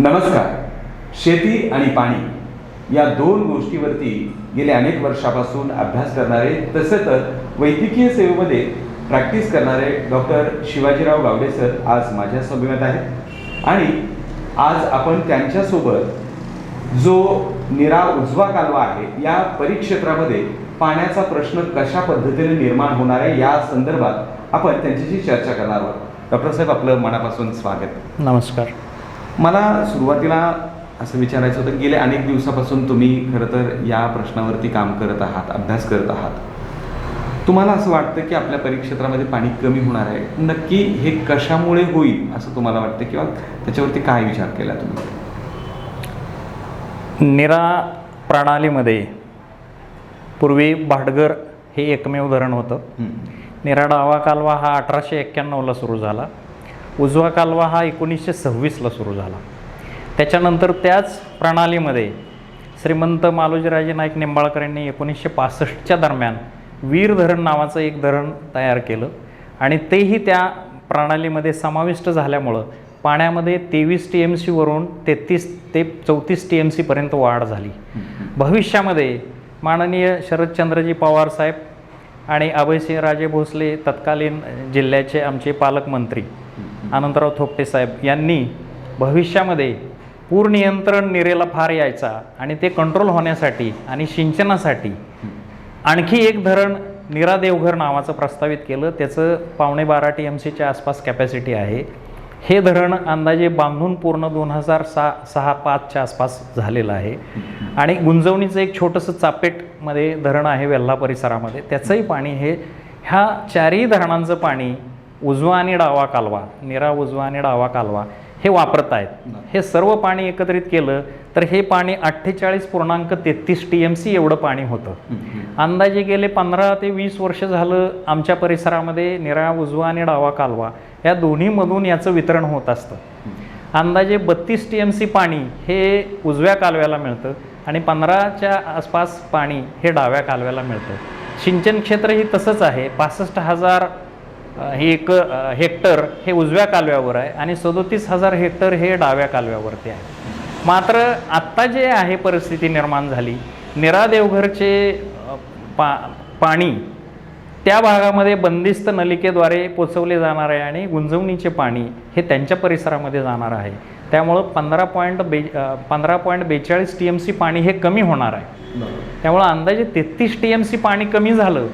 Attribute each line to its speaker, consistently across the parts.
Speaker 1: नमस्कार. शेती आणि पाणी या दोन गोष्टीवरती गेल्या अनेक वर्षापासून अभ्यास करणारे तसे तर वैद्यकीय सेवेमध्ये प्रॅक्टिस करणारे डॉक्टर शिवाजीराव गावडे सर आज माझ्या समवेत आहेत. आणि आज आपण त्यांच्यासोबत जो निरा उजवा कालवा आहे या परिक्षेत्रामध्ये पाण्याचा प्रश्न कशा पद्धतीने निर्माण होणार आहे या संदर्भात आपण त्यांच्याशी चर्चा करणार आहोत. डॉक्टर साहेब आपलं मनापासून स्वागत.
Speaker 2: नमस्कार.
Speaker 1: मला सुरुवातीला असं विचारायचं होतं गेल्या अनेक दिवसापासून तुम्ही खरं तर या प्रश्नावरती काम करत आहात अभ्यास करत आहात. तुम्हाला असं वाटतं की आपल्या परिक्षेत्रामध्ये पाणी कमी होणार आहे? नक्की हे कशामुळे होईल असं तुम्हाला वाटतं किंवा त्याच्यावरती काय विचार केला तुम्ही?
Speaker 2: निरा प्रणालीमध्ये पूर्वी भाटगर हे एकमेव धरण होतं. निरा डावा कालवा हा अठराशे एक्क्याण्णवला सुरू झाला. उजवा कालवा हा एकोणीसशे सव्वीसला सुरू झाला. त्याच्यानंतर त्याच प्रणालीमध्ये श्रीमंत मालोजीराजे नाईक निंबाळकर यांनी एकोणीसशे पासष्टच्या दरम्यान वीर धरण नावाचं एक धरण तयार केलं आणि तेही त्या प्रणालीमध्ये समाविष्ट झाल्यामुळं पाण्यामध्ये तेवीस टी एम सीवरून तेहतीस ते चौतीस टी एम सीपर्यंत वाढ झाली. भविष्यामध्ये माननीय शरदचंद्रजी पवार साहेब आणि अभयसिंहराजे भोसले तत्कालीन जिल्ह्याचे आमचे पालकमंत्री अनंतराव थोपटे साहेब यांनी भविष्यामध्ये पूर नियंत्रण निरेला फार यायचा आणि ते कंट्रोल होण्यासाठी आणि सिंचनासाठी आणखी एक धरण निरा देवघर नावाचं प्रस्तावित केलं. त्याचं पावणे बारा टी एम सीच्या आसपास कॅपॅसिटी आहे. हे धरण अंदाजे बांधून पूर्ण दोन हजार सहा सहा पाचच्या आसपास झालेलं आहे. आणि गुंजवणीचं एक छोटंसं चापेटमध्ये धरण आहे वेल्हा परिसरामध्ये. त्याचंही पाणी हे ह्या चारही धरणांचं पाणी उजवा आणि डावा कालवा निरा उजवा आणि डावा कालवा हे वापरत आहेत हे सर्व पाणी एकत्रित केलं तर हे पाणी अठ्ठेचाळीस पूर्णांक तेहतीस टी एम सी एवढं पाणी होतं. अंदाजे गेले पंधरा ते वीस वर्ष झालं आमच्या परिसरामध्ये निरा उजवा आणि डावा कालवा या दोन्हीमधून याचं वितरण होत असतं. अंदाजे बत्तीस टी एम सी पाणी हे उजव्या कालव्याला मिळतं आणि पंधराच्या आसपास पाणी हे डाव्या कालव्याला मिळतं. सिंचन क्षेत्रही तसंच आहे. पासष्ट हजार हे एक हेक्टर हे उजव्या कालव्यावर आहे आणि सदोतीस हजार हेक्टर हे डाव्या कालव्यावरती आहे. मात्र आत्ता जे आहे परिस्थिती निर्माण झाली निरा देवघरचे पा पाणी त्या भागामध्ये बंदिस्त नलिकेद्वारे पोचवले जाणार आहे आणि गुंजवणीचे पाणी हे त्यांच्या परिसरामध्ये जाणार आहे. त्यामुळं पंधरा पॉईंट बे पंधरा पॉईंट बेचाळीस टी एम सी पाणी हे कमी होणार आहे. त्यामुळं अंदाजे तेहतीस टी एम सी पाणी कमी झालं.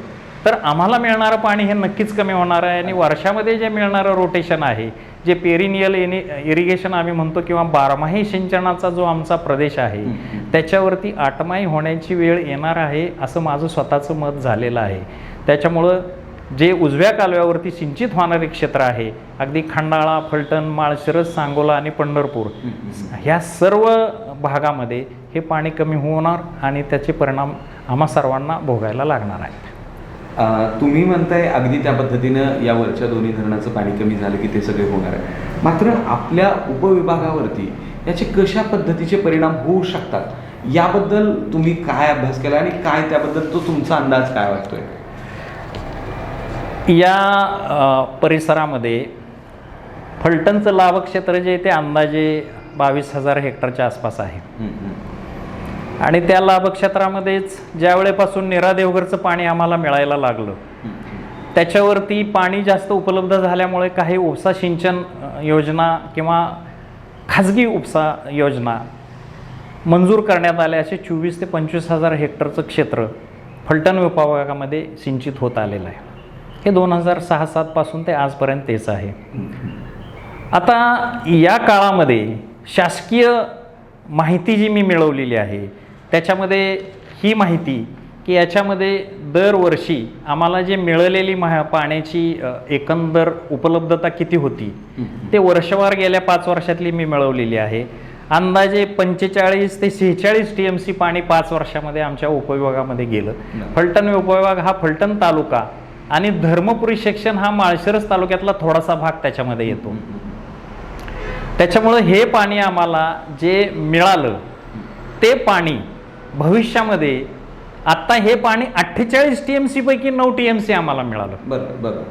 Speaker 2: तर आम्हाला मिळणारं पाणी हे नक्कीच कमी होणार आहे आणि वर्षामध्ये जे मिळणारं रोटेशन आहे जे पेरिनियल एनि इरिगेशन आम्ही म्हणतो किंवा बारमाही सिंचनाचा जो आमचा प्रदेश आहे त्याच्यावरती आटमाई होण्याची वेळ येणार आहे असं माझं स्वतःचं मत झालेलं आहे. त्याच्यामुळं जे उजव्या कालव्यावरती सिंचित होणारे क्षेत्र आहे अगदी खंडाळा फलटण माळशिरस सांगोला आणि पंढरपूर ह्या सर्व भागामध्ये हे पाणी कमी होणार आणि त्याचे परिणाम आम्हा सर्वांना भोगायला लागणार आहेत
Speaker 1: अं, तुम्ही म्हणताय अगदी त्या पद्धतीनं या वरच्या दोन्ही धरणाचं पाणी कमी झालं की ते सगळे होणार आहे. मात्र आपल्या उपविभागावरती याचे कशा पद्धतीचे परिणाम होऊ शकतात? याबद्दल तुम्ही काय अभ्यास केला आणि काय त्याबद्दल तो तुमचा अंदाज काय वाटतोय?
Speaker 2: या परिसरामध्ये फलटणचं लाभक्षेत्र जे ते अंदाजे बावीस हजार हेक्टरच्या आसपास आहे. आणि त्या लाभक्षेत्रामध्येच ज्या वेळेपासून निरा देवघरचं पाणी आम्हाला मिळायला लागलं त्याच्यावरती पाणी जास्त उपलब्ध झाल्यामुळे काही उपसा सिंचन योजना किंवा खाजगी उपसा योजना मंजूर करण्यात आल्या असे चोवीस ते पंचवीस हजार हेक्टरचं क्षेत्र फलटण विभागामध्ये सिंचित होत आलेलं आहे. हे दोन हजार सहा सातपासून ते आजपर्यंत तेच आहे. आता या काळामध्ये शासकीय माहिती जी मी मिळवलेली आहे त्याच्यामध्ये ही माहिती की याच्यामध्ये दरवर्षी आम्हाला जे मिळालेली महा पाण्याची एकंदर उपलब्धता किती होती ते वर्षवार गेल्या पाच वर्षातली मी मिळवलेली आहे. अंदाजे पंचेचाळीस ते शेहेचाळीस टी एम सी पाणी पाच वर्षामध्ये आमच्या उपविभागामध्ये गेलं. फलटण उपविभाग हा फलटण तालुका आणि धर्मपुरी सेक्शन हा माळशिरस तालुक्यातला थोडासा भाग त्याच्यामध्ये येतो. त्याच्यामुळं हे पाणी आम्हाला जे मिळालं ते पाणी भविष्यामध्ये आत्ता हे पाणी अठ्ठेचाळीस टी एम सी पैकी नऊ टी एम सी आम्हाला मिळालं.
Speaker 1: बरं बरं.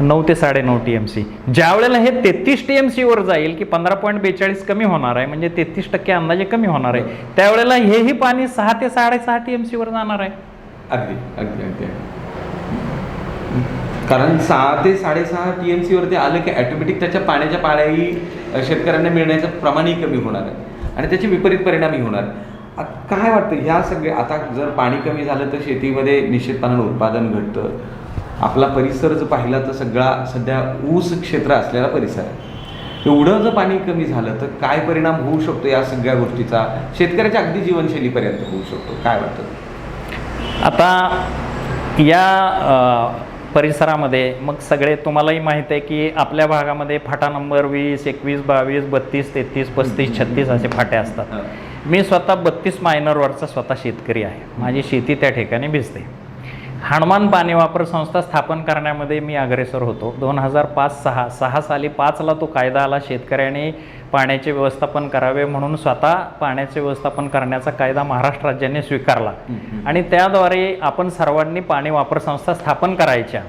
Speaker 2: नऊ ते साडेनऊ टी एम सी ज्या वेळेला हे तेहतीस टी एम सीवर जाईल की पंधरा पॉईंट बेचाळीस कमी होणार आहे म्हणजे तेहतीस टक्के अंदाजे कमी होणार आहे त्यावेळेला हेही पाणी सहा ते साडेसहा टी एम सीवर जाणार आहे.
Speaker 1: अगदी अगदी अगदी. कारण सहा ते साडेसहा टी एम सीवरती आलं की ॲटोमॅटिक त्याच्या पाण्याच्या पाण्याही अ, शेतकऱ्यांना मिळण्याचं प्रमाणही कमी होणार आहे. आणि त्याचे विपरीत परिणामही होणार. काय वाटतं ह्या सगळे आता जर पाणी कमी झालं तर शेतीमध्ये निश्चितपणानं उत्पादन घटतं. आपला परिसर जर पाहिला तर सगळा सध्या ऊस क्षेत्र असलेला परिसर आहे. एवढं जर पाणी कमी झालं तर काय परिणाम होऊ शकतो या सगळ्या गोष्टीचा? शेतकऱ्याच्या अगदी जीवनशैलीपर्यंत होऊ शकतो. काय वाटतं?
Speaker 2: आता या परिसरामध्ये मग सगळे तुम्हालाही माहीत आहे की आपल्या भागामध्ये फाटा नंबर वीस एकवीस बावीस बत्तीस तेहतीस पस्तीस छत्तीस असे फाटे असतात. मी स्वतः बत्तीस मायनरवरचा स्वतः शेतकरी आहे. माझी शेती त्या ठिकाणी भिजते. हनुमान पाणी वापर संस्था स्थापन करण्यामध्ये मी अग्रेसर होतो. दोन हजार पाच सहा सहा साली पाचला तो कायदा आला शेतकऱ्यांनी पाण्याचे व्यवस्थापन करावे म्हणून स्वतः पाण्याचे व्यवस्थापन करण्याचा कायदा महाराष्ट्र राज्याने स्वीकारला. आणि त्याद्वारे आपण सर्वांनी पाणी वापर संस्था स्थापन करायच्या.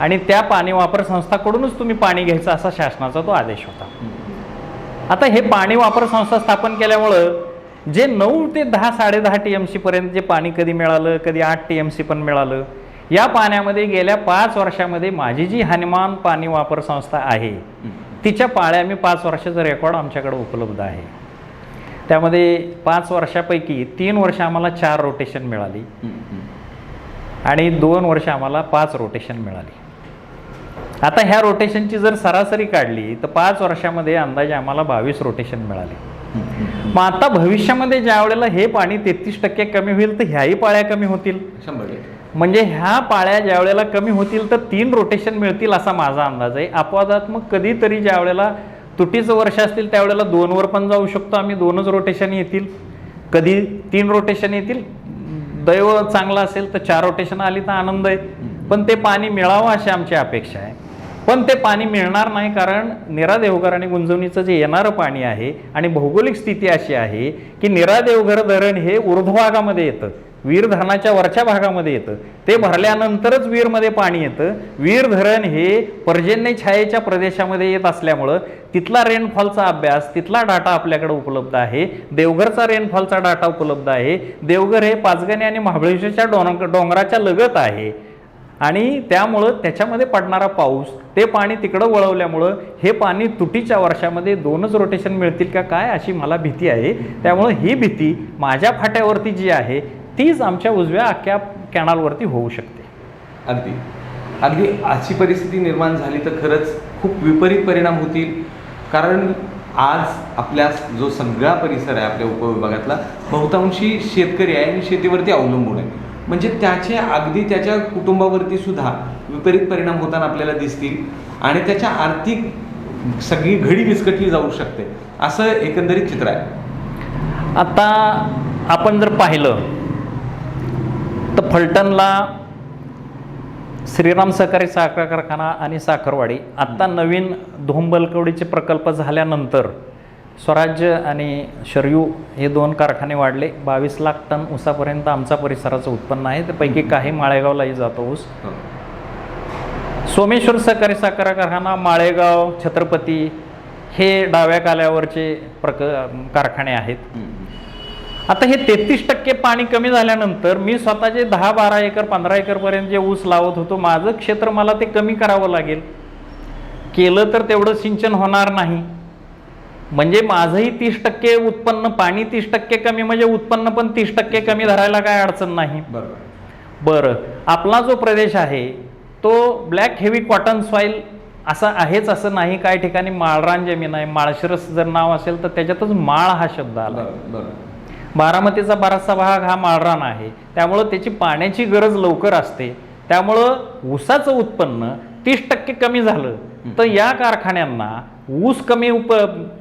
Speaker 2: आणि त्या पाणी वापर संस्थाकडूनच तुम्ही पाणी घ्यायचं असा शासनाचा तो आदेश होता. आता हे पाणी वापर संस्था स्थापन केल्यामुळं जे नऊ ते दहा साडेदहा टी एम पर्यंत जे पाणी कधी मिळालं कधी आठ टी एम सी पण मिळालं या पाण्यामध्ये गेल्या पाच वर्षामध्ये माझी जी हनुमान पाणी वापर संस्था आहे तिच्या पाळ्या मी पाच वर्षाचं रेकॉर्ड आमच्याकडे उपलब्ध आहे. त्यामध्ये पाच वर्षापैकी तीन वर्ष आम्हाला चार रोटेशन मिळाली आणि दोन वर्ष आम्हाला पाच रोटेशन मिळाली. आता ह्या रोटेशनची जर सरासरी काढली तर पाच वर्षामध्ये अंदाजे आम्हाला बावीस रोटेशन मिळाले. मग आता भविष्यामध्ये ज्या वेळेला हे पाणी तेहतीस टक्के कमी होईल तर ह्याही पाळ्या कमी होतील. म्हणजे ह्या पाळ्या ज्या वेळेला कमी होतील तर तीन रोटेशन मिळतील असा माझा अंदाज आहे. अपवादात्मक कधीतरी ज्या वेळेला तुटीचं वर्ष असतील त्यावेळेला दोनवर पण जाऊ शकतो. आम्ही दोनच रोटेशन येतील. कधी तीन रोटेशन येतील? दैव चांगलं असेल तर चार रोटेशन आली तर आनंद आहे. पण ते पाणी मिळावं अशी आमची अपेक्षा आहे. पण ते पाणी मिळणार नाही कारण निरा देवघर आणि गुंजवणीचं जे येणारं पाणी आहे आणि भौगोलिक स्थिती अशी आहे की निरा देवघर धरण हे ऊर्ध्वभागामध्ये येतं वीर धरणाच्या वरच्या भागामध्ये येतं. ते भरल्यानंतरच वीरमध्ये पाणी येतं. वीर धरण हे पर्जन्य छायेच्या प्रदेशामध्ये येत असल्यामुळं तिथला रेनफॉलचा अभ्यास तिथला डाटा आपल्याकडे उपलब्ध आहे. देवघरचा रेनफॉलचा डाटा उपलब्ध आहे. देवघर हे पाचगणी आणि महाबळेश्वरच्या डोंग डोंगराच्या लगत आहे. आणि त्यामुळं त्याच्यामध्ये पडणारा पाऊस ते पाणी तिकडं वळवल्यामुळं हे पाणी तुटीच्या वर्षामध्ये दोनच रोटेशन मिळतील का काय अशी मला भीती आहे. त्यामुळं ही भीती माझ्या फाट्यावरती जी आहे तीच आमच्या उजव्या अख्ख्या कॅनालवरती होऊ शकते.
Speaker 1: अगदी. अगदी अशी परिस्थिती निर्माण झाली तर खरंच खूप विपरीत परिणाम होतील. कारण आज आपल्या जो सगळा परिसर आहे आपल्या उपविभागातला बहुतांशी शेतकरी आहे आणि शेतीवरती अवलंबून आहे. म्हणजे त्याचे अगदी त्याच्या कुटुंबावरती सुद्धा विपरीत परिणाम होताना आपल्याला दिसतील आणि त्याच्या आर्थिक सगळी घडी विस्कटली जाऊ शकते. असं एकंदरीत चित्र आहे.
Speaker 2: आता आपण जर पाहिलं तर फलटणला श्रीराम सहकारी साखर कारखाना आणि साखरवाडी आत्ता नवीन धोंबलकवडीचे प्रकल्प झाल्यानंतर स्वराज्य आणि शरयू हे दोन कारखाने वाढले. बावीस लाख टन ऊसापर्यंत आमचा परिसराचं उत्पन्न आहे. त्यापैकी काही माळेगावलाही जातो ऊस. सोमेश्वर सहकारी साखर कारखाना माळेगाव छत्रपती हे डाव्या काल्यावरचे प्रक कारखाने आहेत. आता हे तेहतीस टक्के पाणी कमी झाल्यानंतर मी स्वतःचे दहा बारा एकर पंधरा एकरपर्यंत जे ऊस लावत होतो माझं क्षेत्र मला ते कमी करावं लागेल. केलं तर तेवढं सिंचन होणार नाही. म्हणजे माझंही तीस टक्के उत्पन्न पाणी तीस टक्के कमी म्हणजे उत्पन्न पण तीस टक्के कमी धरायला काय अडचण नाही.
Speaker 1: बरोबर.
Speaker 2: बरं आपला जो प्रदेश आहे तो ब्लॅक हेवी कॉटन सॉईल असा आहेच असं नाही काही ठिकाणी माळरान जमीन आहे. माळशिरस जर नाव असेल तर त्याच्यातच माळ हा शब्द आला. बारामतीचा बराचसा भाग हा माळरान आहे. त्यामुळं त्याची पाण्याची गरज लवकर असते. त्यामुळं ऊसाचं उत्पन्न तीस टक्के कमी झालं तर या कारखान्यांना ऊस कमी उप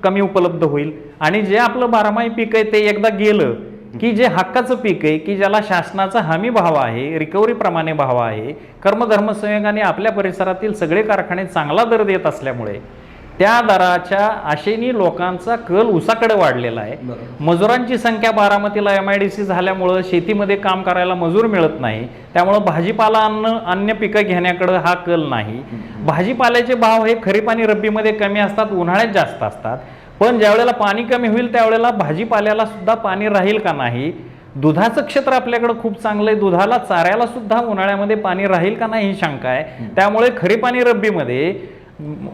Speaker 2: कमी उपलब्ध होईल. आणि जे आपलं बारमाही पीक आहे ते एकदा गेलं की जे हक्काचं पीक आहे की ज्याला शासनाचा हमी भाव आहे रिकव्हरी प्रमाणे भाव आहे कर्मधर्म संयोगाने आपल्या परिसरातील सगळे कारखाने चांगला दर देत असल्यामुळे त्या दराच्या आशेने लोकांचा कल उसाकडे वाढलेला आहे. मजुरांची संख्या बारामतीला एम आय डी सी झाल्यामुळं शेतीमध्ये काम करायला मजूर मिळत नाही. त्यामुळं भाजीपाला अन्न अन्य पिकं घेण्याकडं हा कल नाही. भाजीपाल्याचे भाव हे खरीप आणि रब्बीमध्ये कमी असतात उन्हाळ्यात जास्त असतात. पण ज्यावेळेला पाणी कमी होईल त्यावेळेला भाजीपाल्याला सुद्धा पाणी राहील का नाही? दुधाचं क्षेत्र आपल्याकडं खूप चांगलं आहे. दुधाला चाऱ्याला सुद्धा उन्हाळ्यामध्ये पाणी राहील का नाही ही शंका आहे. त्यामुळे खरीप आणि रब्बीमध्ये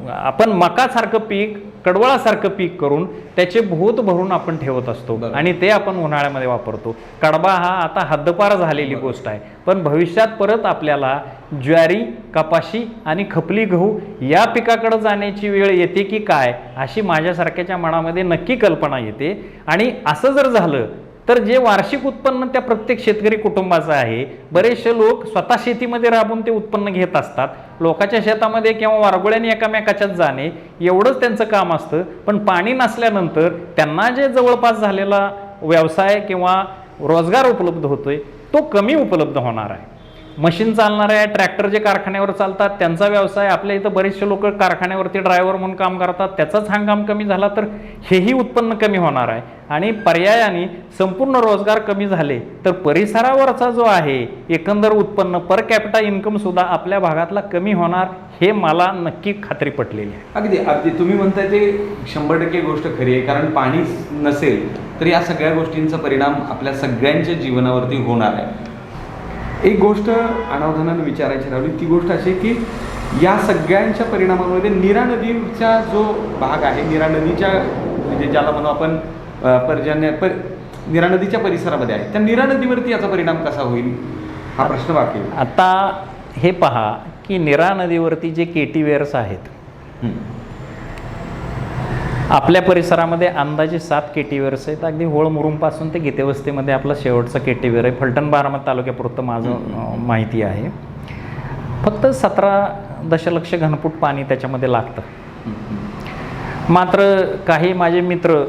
Speaker 2: आपण मकासारखं पीक कडवळासारखं पीक करून त्याचे भूत भरून आपण ठेवत असतो. आणि ते आपण उन्हाळ्यामध्ये वापरतो. कडबा हा आता हद्दपार झालेली गोष्ट आहे. पण भविष्यात परत आपल्याला ज्वारी कपाशी आणि खपली गहू या पिकाकडे जाण्याची वेळ येते की काय अशी माझ्यासारख्याच्या मनामध्ये नक्की कल्पना येते. आणि असं जर झालं तर जे वार्षिक उत्पन्न त्या प्रत्येक शेतकरी कुटुंबाचं आहे बरेचसे लोक स्वतः शेतीमध्ये राबून ते उत्पन्न घेत असतात. लोकांच्या शेतामध्ये किंवा वारगोळ्याने एकामेकाच्यात जाणे एवढंच त्यांचं काम असतं. पण पाणी नसल्यानंतर त्यांना जे जवळपास झालेला व्यवसाय किंवा रोजगार उपलब्ध होतोय तो कमी उपलब्ध होणार आहे. मशीन चालणार आहे ट्रॅक्टर जे कारखान्यावर चालतात त्यांचा व्यवसाय आपल्या इथं बरेचसे लोक कारखान्यावरती ड्रायव्हर म्हणून काम करतात त्याचाच हंगाम कमी झाला तर हेही उत्पन्न कमी होणार आहे. आणि पर्यायाने संपूर्ण रोजगार कमी झाले तर परिसरावरचा जो आहे एकंदर उत्पन्न पर कॅपिटा इन्कमसुद्धा आपल्या भागातला कमी होणार हे मला नक्की खात्री पटलेली आहे.
Speaker 1: अगदी अगदी. तुम्ही म्हणताय ते शंभर टक्के गोष्ट खरी आहे कारण पाणी नसेल तर या सगळ्या गोष्टींचा परिणाम आपल्या सगळ्यांच्या जीवनावरती होणार आहे. एक गोष्ट अनावधानानं विचारायची राहिली ती गोष्ट अशी की या सगळ्यांच्या परिणामामध्ये नीरा नदीचा जो भाग आहे नीरा नदीच्या म्हणजे ज्याला म्हणू आपण पर्जन्य पर नीरा नदीच्या परिसरामध्ये आहे त्या नीरा नदीवरती याचा परिणाम कसा होईल हा प्रश्न बाकी.
Speaker 2: आता हे पहा की निरा नदीवरती जे केटीवेअर्स आहेत. आपल्या परिसरामध्ये अंदाजे सात केटीवेअर्स आहेत. अगदी होळ मुरुमपासून ते गीतेवस्तीमध्ये आपलं शेवटचं केटीवेअर आहे. फलटण बारामत तालुक्यापुरतं माझं माहिती आहे. फक्त सतरा दशलक्ष घनफूट पाणी त्याच्यामध्ये लागतं. मात्र काही माझे मित्र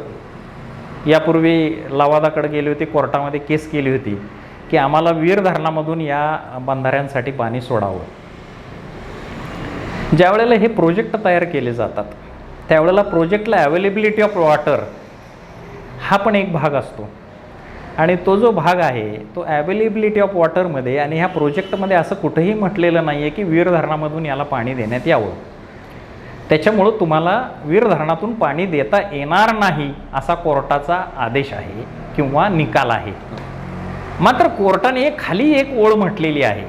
Speaker 2: यापूर्वी लवादाकडे गेले होते कोर्टामध्ये केस केली होती की आम्हाला वीर धरणामधून या बंधाऱ्यांसाठी पाणी सोडावं. ज्यावेळेला हे प्रोजेक्ट तयार केले जातात त्यावेळेला प्रोजेक्टला अवेलेबिलिटी ऑफ वॉटर हा पण एक भाग असतो. आणि तो जो भाग आहे तो अवेलेबिलिटी ऑफ वॉटरमध्ये आणि ह्या प्रोजेक्टमध्ये असं कुठंही म्हटलेलं नाही आहे की वीर धरणामधून याला पाणी देण्यात यावं. त्याच्यामुळं तुम्हाला वीर धरणातून पाणी देता येणार नाही असा कोर्टाचा आदेश आहे किंवा निकाल आहे. मात्र कोर्टाने एक खाली एक ओळ म्हटलेली आहे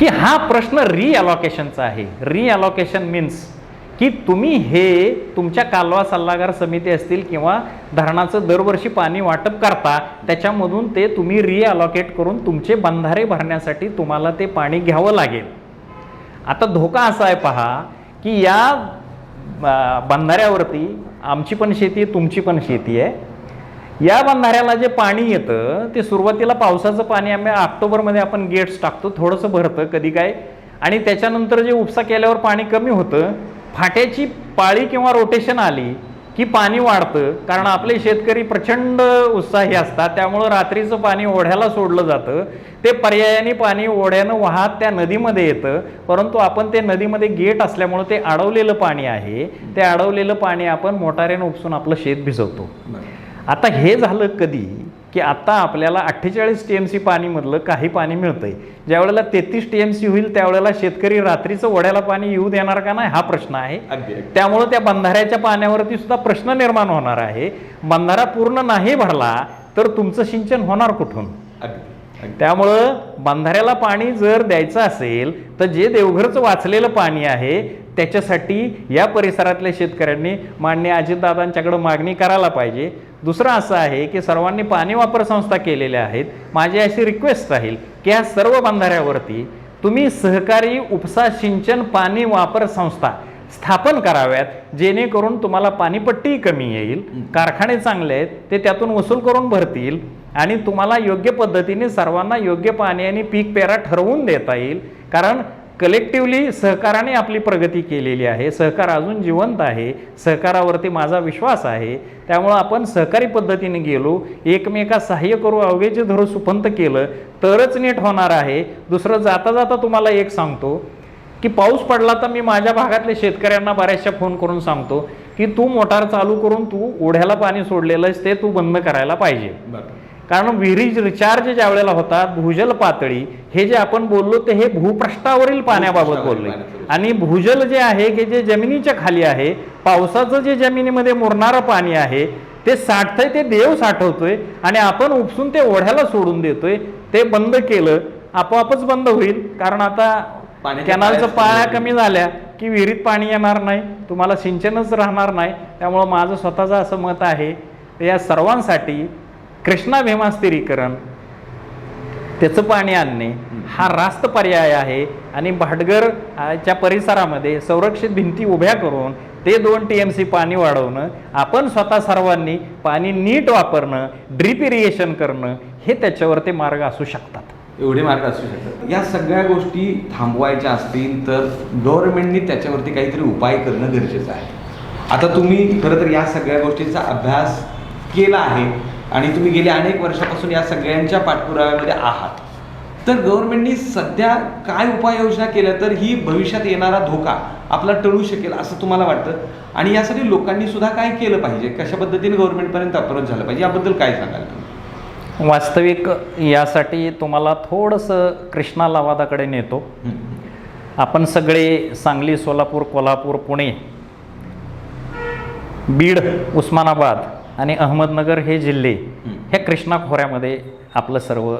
Speaker 2: की हा प्रश्न रिअलॉकेशनचा आहे. रिअलॉकेशन मीन्स की तुम्ही हे तुमच्या कालवा सल्लागार समिती असतील किंवा धरणाचं दरवर्षी पाणी वाटप करता त्याच्यामधून ते तुम्ही रिअलॉकेट करून तुमचे बंधारे भरण्यासाठी तुम्हाला ते पाणी घ्यावं लागेल. आता धोका असा आहे पहा की या बंधाऱ्यावरती आमची पण शेती आहे तुमची पण शेती आहे. या बंधाऱ्याला जे पाणी येतं ते सुरुवातीला पावसाचं पाणी आम्ही ऑक्टोबरमध्ये आपण गेट्स टाकतो थोडंसं भरतं कधी काय. आणि त्याच्यानंतर जे उपसा केल्यावर पाणी कमी होतं फाट्याची पाळी किंवा रोटेशन आली की पाणी वाढतं कारण आपले शेतकरी प्रचंड उत्साही असतात त्यामुळं रात्रीचं पाणी ओढ्याला सोडलं जातं. ते पर्यायाने पाणी ओढ्यानं वाहत त्या नदीमध्ये येतं परंतु आपण ते नदीमध्ये गेट असल्यामुळं ते अडवलेलं पाणी आहे. ते अडवलेलं पाणी आपण मोटारीनं उपसून आपलं शेत भिजवतो. आता हे झालं कधी? की आता आपल्याला अठ्ठेचाळीस टी एम सी पाणीमधलं काही पाणी मिळतंय ज्यावेळेला तेहतीस टी एम सी होईल त्यावेळेला शेतकरी रात्रीचं ओढ्याला पाणी येऊ देणार का नाही हा प्रश्न आहे. त्यामुळं त्या बंधाऱ्याच्या पाण्यावरती सुद्धा प्रश्न निर्माण होणार आहे बंधारा पूर्ण नाही भरला तर तुमचं सिंचन होणार कुठून. त्यामुळं बंधाऱ्याला पाणी जर द्यायचं असेल तर जे देवघरचं वाचलेलं पाणी आहे त्याच्यासाठी या परिसरातल्या शेतकऱ्यांनी मान्य अजितदादांच्याकडे मागणी करायला पाहिजे. दुसरं असं आहे की सर्वांनी पाणी वापर संस्था केलेल्या आहेत. माझी अशी रिक्वेस्ट राहील की ह्या सर्व बंधाऱ्यावरती तुम्ही सहकारी उपसा सिंचन पाणी वापर संस्था स्थापन कराव्यात जेणेकरून तुम्हाला पाणीपट्टी कमी येईल कारखाने चांगले आहेत ते त्यातून वसूल करून भरतील आणि तुम्हाला योग्य पद्धतीने सर्वांना योग्य पाणी आणि पीक पेरा ठरवून देता येईल. कारण कलेक्टिव्हली सहकाराने आपली प्रगती केलेली आहे. सहकार अजून जिवंत आहे. सहकारावरती माझा विश्वास आहे. त्यामुळं आपण सहकारी पद्धतीने गेलो. एकमेका सहाय्य करू अवघेचे धरू सुपंत केलं तरच नीट होणार आहे. दुसरं जाता जाता तुम्हाला एक सांगतो की पाऊस पडला तर मी माझ्या भागातल्या शेतकऱ्यांना बऱ्याचशा फोन करून सांगतो की तू मोटार चालू करून तू ओढ्याला पाणी सोडलेलं आहेस ते तू बंद करायला पाहिजे. कारण विहिरी रिचार्ज ज्या वेळेला होतात भूजल पातळी हे जे आपण बोललो ते हे भूपृष्ठावरील पाण्याबाबत बोलले. आणि भूजल जे आहे की जे जमिनीच्या खाली आहे पावसाचं जे जमिनीमध्ये मुरणारं पाणी आहे ते साठतंय ते देव साठवतोय आणि आपण उपसून ते ओढ्याला सोडून देतोय ते बंद केलं आपोआपच बंद होईल. कारण आता कॅनलचं पाळ्या कमी झाल्या की विहिरीत पाणी येणार नाही तुम्हाला सिंचनच राहणार नाही त्यामुळं माझं स्वतःचं असं मत आहे या सर्वांसाठी कृष्णा भीमा स्थिरीकरण त्याचं पाणी आणणे हा रास्त पर्याय आहे. आणि भाटघरच्या च्या परिसरामध्ये संरक्षित भिंती उभ्या करून ते दोन टी एम सी पाणी वाढवणं आपण स्वतः सर्वांनी पाणी नीट वापरणं ड्रीप इरिगेशन करणं हे त्याच्यावर ते मार्ग असू शकतात.
Speaker 1: एवढे मार्ग असू शकतात. या सगळ्या गोष्टी थांबवायच्या असतील तर गव्हर्नमेंटनी त्याच्यावरती काहीतरी उपाय करणं गरजेचं आहे. आता तुम्ही खरं तर या सगळ्या गोष्टींचा अभ्यास केला आहे आणि तुम्ही गेल्या अनेक वर्षापासून या सगळ्यांच्या पाठपुराव्यामध्ये आहात. तर गव्हर्नमेंटनी सध्या काय उपाययोजना केल्या तर ही भविष्यात येणारा धोका आपला टळू शकेल असं तुम्हाला वाटतं? आणि यासाठी लोकांनी सुद्धा काय केलं पाहिजे? कशा पद्धतीने गव्हर्नमेंटपर्यंत अप्रोच झालं पाहिजे? याबद्दल काय सांगाल तुम्ही?
Speaker 2: वास्तविक यासाठी तुम्हाला थोडंसं कृष्णा लवादाकडे नेतो. आपण सगळे सांगली सोलापूर कोल्हापूर पुणे बीड उस्मानाबाद आणि अहमदनगर हे जिल्हे ह्या कृष्णा खोऱ्यामध्ये आपलं सर्व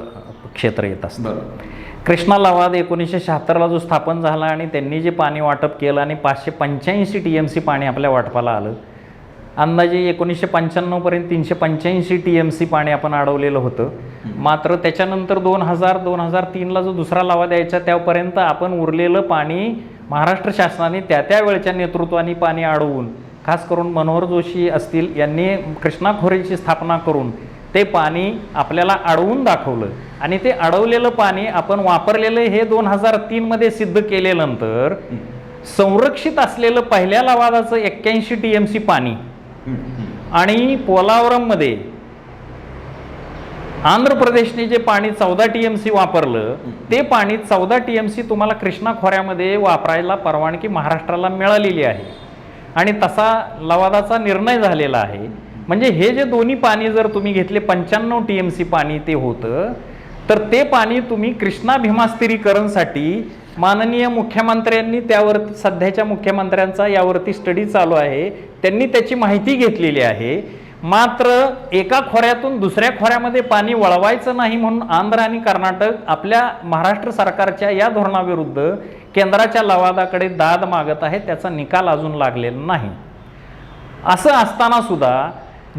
Speaker 2: क्षेत्र येत असतं. कृष्णा लवाद एकोणीसशे शहात्तरला जो स्थापन झाला आणि त्यांनी जे पाणी वाटप केलं आणि पाचशे पंच्याऐंशी टी एम सी पाणी आपल्या वाटपाला आलं अंदाजे एकोणीसशे पंच्याण्णवपर्यंत तीनशे पंच्याऐंशी टी एम सी पाणी आपण अडवलेलं होतं. मात्र त्याच्यानंतर दोन हजार दोन हजार तीनला जो दुसरा लावा द्यायचा त्यापर्यंत आपण उरलेलं पाणी महाराष्ट्र शासनाने त्या त्या वेळच्या नेतृत्वाने पाणी अडवून खास करून मनोहर जोशी असतील यांनी कृष्णा खोऱ्याची स्थापना करून ते पाणी आपल्याला अडवून दाखवलं. आणि ते अडवलेलं पाणी आपण वापरलेलं हे दोन हजार तीनमध्ये सिद्ध केल्यानंतर संरक्षित असलेलं पहिल्या लवादाचं एक्क्याऐंशी टी एम सी पाणी आणि पोलावरममध्ये आंध्र प्रदेशने जे पाणी चौदा टी एम सी वापरलं ते पाणी चौदा टी एम सी तुम्हाला कृष्णा खोऱ्यामध्ये वापरायला परवानगी महाराष्ट्राला मिळालेली आहे. आणि तसा लवादाचा निर्णय झालेला आहे. म्हणजे हे जे दोन्ही पाणी जर तुम्ही घेतले पंच्याण्णव टी एम सी पाणी ते होतं तर ते पाणी तुम्ही कृष्णा भीमास्थिरीकरणसाठी माननीय मुख्यमंत्र्यांनी त्यावर सध्याच्या मुख्यमंत्र्यांचा यावरती स्टडी चालू आहे. त्यांनी त्याची माहिती घेतलेली आहे. मात्र एका खोऱ्यातून दुसऱ्या खोऱ्यामध्ये पाणी वळवायचं नाही म्हणून आंध्र आणि कर्नाटक आपल्या महाराष्ट्र सरकारच्या या धोरणाविरुद्ध केंद्राच्या लवादाकडे दाद मागत आहे त्याचा निकाल अजून लागलेला नाही. असं असताना सुद्धा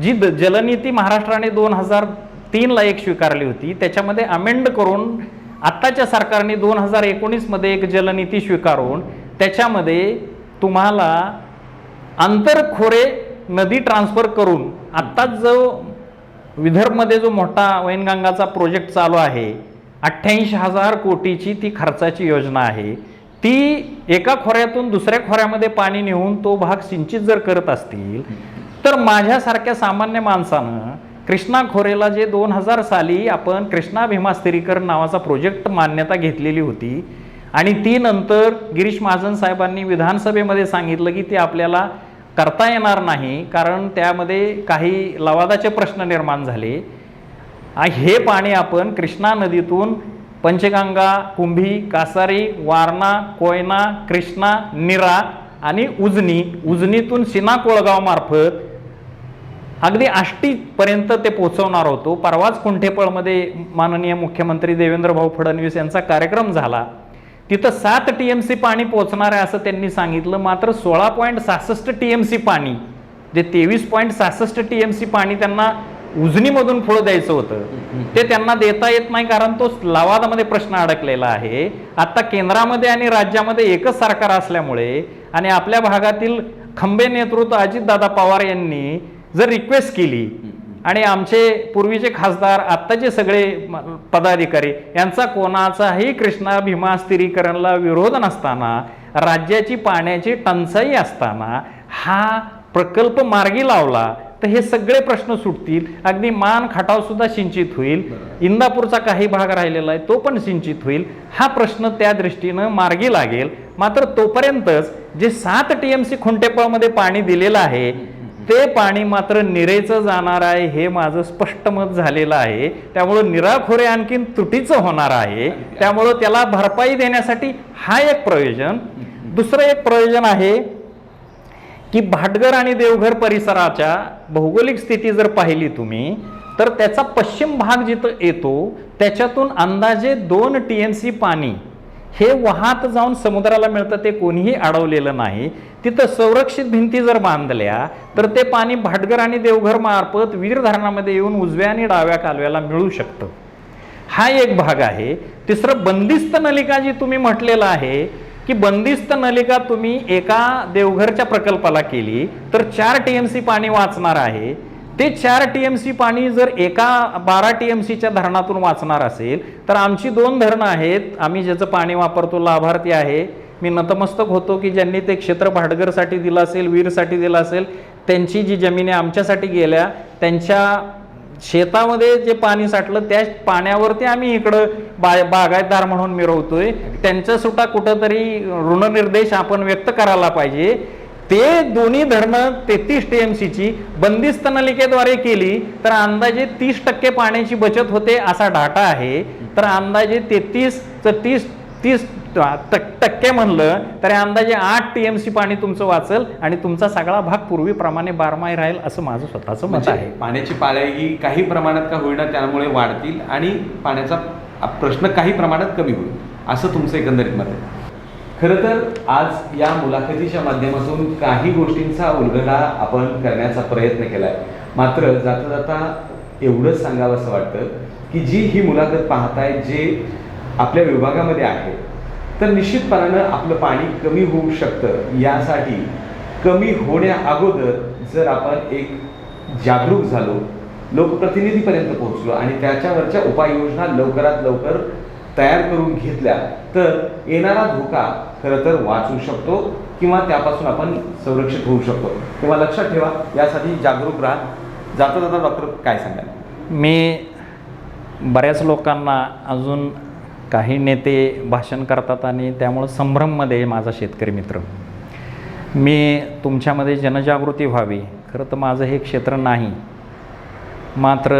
Speaker 2: जी द- जलनीती महाराष्ट्राने दोन हजार तीनला एक स्वीकारली होती त्याच्यामध्ये अमेंड करून आत्ताच्या सरकारने दोन हजार एकोणीसमध्ये एक जलनीती स्वीकारून त्याच्यामध्ये तुम्हाला आंतरखोरे नदी ट्रान्सफर करून आत्ताच जो विदर्भमध्ये जो मोठा वैनगंगाचा प्रोजेक्ट चालू आहे अठ्ठ्याऐंशी हजार कोटीची ती खर्चाची योजना आहे. ती एका खोऱ्यातून दुसऱ्या खोऱ्यामध्ये पाणी नेऊन तो भाग सिंचित जर करत असतील तर माझ्यासारख्या सामान्य माणसानं कृष्णा खोरेला जे दोन हजार साली आपण कृष्णा भीमा स्थिरीकरण नावाचा प्रोजेक्ट मान्यता घेतलेली होती आणि ती नंतर गिरीश महाजन साहेबांनी विधानसभेमध्ये सांगितलं की ते आपल्याला करता येणार नाही कारण त्यामध्ये काही लवादाचे प्रश्न निर्माण झाले. हे पाणी आपण कृष्णा नदीतून पंचगंगा कुंभी कासारी वारणा कोयना कृष्णा निरा आणि उजनी उजनीतून सिना कोळगाव मार्फत अगदी आष्टीपर्यंत ते पोहोचवणार होतो. परवाच कुंठेपळमध्ये माननीय मुख्यमंत्री देवेंद्र भाऊ फडणवीस यांचा कार्यक्रम झाला. तिथं सात टी एम सी पाणी पोहोचणार आहे असं त्यांनी सांगितलं. मात्र सोळा पॉईंट सहासष्ट टी एम सी पाणी जे तेवीस पॉईंट सहासष्ट टी एम सी पाणी त्यांना उजनीमधून पुढं द्यायचं होतं ते त्यांना देता येत नाही कारण तो लवादामध्ये प्रश्न अडकलेला आहे. आता केंद्रामध्ये आणि राज्यामध्ये एकच सरकार असल्यामुळे आणि आपल्या भागातील खंबे नेतृत्व अजितदादा पवार यांनी जर रिक्वेस्ट केली आणि आमचे पूर्वीचे खासदार आत्ताचे सगळे पदाधिकारी यांचा कोणाचाही कृष्णा भीमा स्थिरीकरणला विरोध नसताना राज्याची पाण्याची टंचाई असताना हा प्रकल्प मार्गी लावला तर हे सगळे प्रश्न सुटतील. अगदी मान खटाव सुद्धा सिंचित होईल. इंदापूरचा काही भाग राहिलेला आहे तो पण सिंचित होईल. हा प्रश्न त्या दृष्टीनं मार्गी लागेल. मात्र तोपर्यंतच जे सात टी एम सी खुंटेपळमध्ये पाणी दिलेलं आहे ते पाणी मात्र निरेचं जाणार आहे हे माझं स्पष्ट मत झालेलं आहे. त्यामुळं निराखोरे आणखीन त्रुटीचं होणार आहे. त्यामुळं त्याला भरपाई देण्यासाठी हा एक प्रयोजन. दुसरं एक प्रयोजन आहे की भाटघर आणि देवघर परिसराच्या भौगोलिक स्थिती जर पाहिली तुम्ही तर त्याचा पश्चिम भाग जिथं येतो त्याच्यातून अंदाजे दोन टी एम सी पाणी हे वाहत जाऊन समुद्राला मिळतं ते कोणीही अडवलेलं नाही. तिथं संरक्षित भिंती जर बांधल्या तर ते पाणी भाटघर आणि देवघर मार्फत वीर धरणामध्ये येऊन उजव्या आणि डाव्या कालव्याला मिळू शकतं. हा एक भाग आहे. तिसरं बंदिस्त नलिका जी तुम्ही म्हटलेलं आहे की बंदिस्त नलिका तुम्ही एका देवघरच्या प्रकल्पाला केली तर चार टी एम सी पाणी वाचणार आहे. ते चार टी एम सी पाणी जर एका बारा टी एम सीच्या धरणातून वाचणार असेल तर आमची दोन धरणं आहेत. आम्ही ज्याचं पाणी वापरतो लाभार्थी आहे. मी नतमस्तक होतो की ज्यांनी ते क्षेत्र भाडगरसाठी दिलं असेल वीरसाठी दिलं असेल त्यांची जी जमिनी आमच्यासाठी गेल्या त्यांच्या शेतामध्ये जे पाणी साठलं त्या पाण्यावरती आम्ही इकडं बा बागायतदार म्हणून मिरवतोय. त्यांचा सुद्धा कुठंतरी ऋणनिर्देश आपण व्यक्त करायला पाहिजे. ते दोन्ही धरणं तेहतीस टी एम सीची बंदिस्त नलिकेद्वारे केली तर अंदाजे तीस टक्के पाण्याची बचत होते असा डाटा आहे. तर अंदाजे तेहतीस तीस तीस टक- टक्के म्हणलं तर अंदाजे आठ टी एम सी पाणी तुमचं वाचल आणि तुमचा सगळा भाग पूर्वीप्रमाणे बारमाही राहील असं माझं स्वतःचं मत
Speaker 1: म्हणजे
Speaker 2: आहे.
Speaker 1: पाण्याची पाळी ही काही प्रमाणात का होईना त्यामुळे वाढतील आणि पाण्याचा प्रश्न काही प्रमाणात कमी होईल असं तुमचं एकंदरीत मत आहे. खरं तर आज या मुलाखतीच्या माध्यमातून काही गोष्टींचा उलगडा आपण करण्याचा प्रयत्न केला आहे मात्र जाता जाता एवढंच सांगावं असं वाटतं की जी ही मुलाखत पाहताय जे आपल्या विभागामध्ये आहे तर निश्चितपणानं आपलं पाणी कमी होऊ शकतं. यासाठी कमी होण्या अगोदर जर आपण एक जागरूक झालो लोकप्रतिनिधीपर्यंत पोहोचलो आणि त्याच्यावरच्या उपाययोजना लवकरात लवकर तयार करून घेतल्या तर येणारा धोका खरं तर वाचू शकतो किंवा त्यापासून आपण संरक्षित होऊ शकतो. तेव्हा लक्षात ठेवा यासाठी जागरूक राहा. जाता जाता डॉक्टर काय सांगाल?
Speaker 2: मी बऱ्याच लोकांना अजून काही नेते भाषण करतात आणि त्यामुळं संभ्रममध्ये माझा शेतकरी मित्र. मी तुमच्यामध्ये जनजागृती व्हावी. खरं तर माझं हे क्षेत्र नाही. मात्र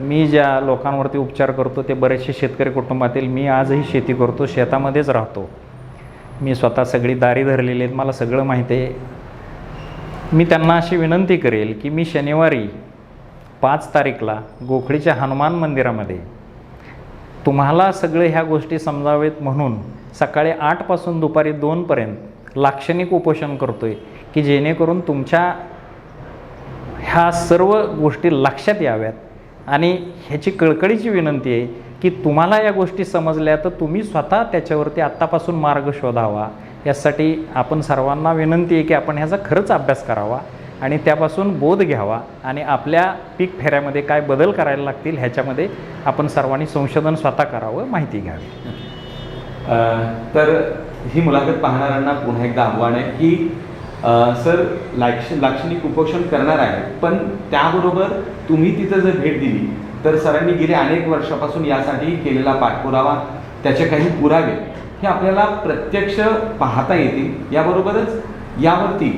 Speaker 2: मी ज्या लोकांवरती उपचार करतो ते बरेचसे शेतकरी कुटुंबातील मी आजही शेती करतो शेतामध्येच राहतो. मी स्वतः सगळी दारी धरलेली आहेत मला सगळं माहिती आहे. मी त्यांना अशी विनंती करेल की मी शनिवारी पाच तारीखला गोखळीच्या हनुमान मंदिरामध्ये तुम्हाला सगळे ह्या गोष्टी समजावेत म्हणून सकाळी आठपासून दुपारी दोनपर्यंत लाक्षणिक उपोषण करतोय की जेणेकरून तुमच्या ह्या सर्व गोष्टी लक्षात याव्यात. आणि ह्याची कळकळीची विनंती आहे की तुम्हाला या गोष्टी समजल्या तर तुम्ही स्वतः त्याच्यावरती आत्तापासून मार्ग शोधावा. यासाठी आपण सर्वांना विनंती आहे की आपण ह्याचा खरंच अभ्यास करावा आणि त्यापासून बोध घ्यावा आणि आपल्या पीक फेऱ्यामध्ये काय बदल करायला लागतील ह्याच्यामध्ये आपण सर्वांनी संशोधन स्वतः करावं माहिती घ्यावी.
Speaker 1: तर ही मुलाखत पाहणाऱ्यांना पुन्हा एकदा आव्हान आहे की सर लाक्ष लाक्षणिक उपोषण करणार आहे पण त्याबरोबर तुम्ही तिथं जर भेट दिली तर सरांनी गेले अनेक वर्षापासून यासाठी केलेला पाठपुरावा त्याचे काही पुरावे हे आपल्याला प्रत्यक्ष पाहता येतील. याबरोबरच यावरती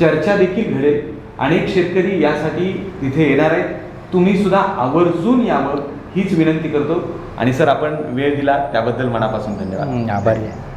Speaker 1: चर्चा देखील घडेल. अनेक शेतकरी यासाठी तिथे येणार आहेत. तुम्ही सुद्धा आवर्जून यावं हीच विनंती करतो. आणि सर आपण वेळ दिला त्याबद्दल मनापासून धन्यवाद.
Speaker 2: आभारी आहे.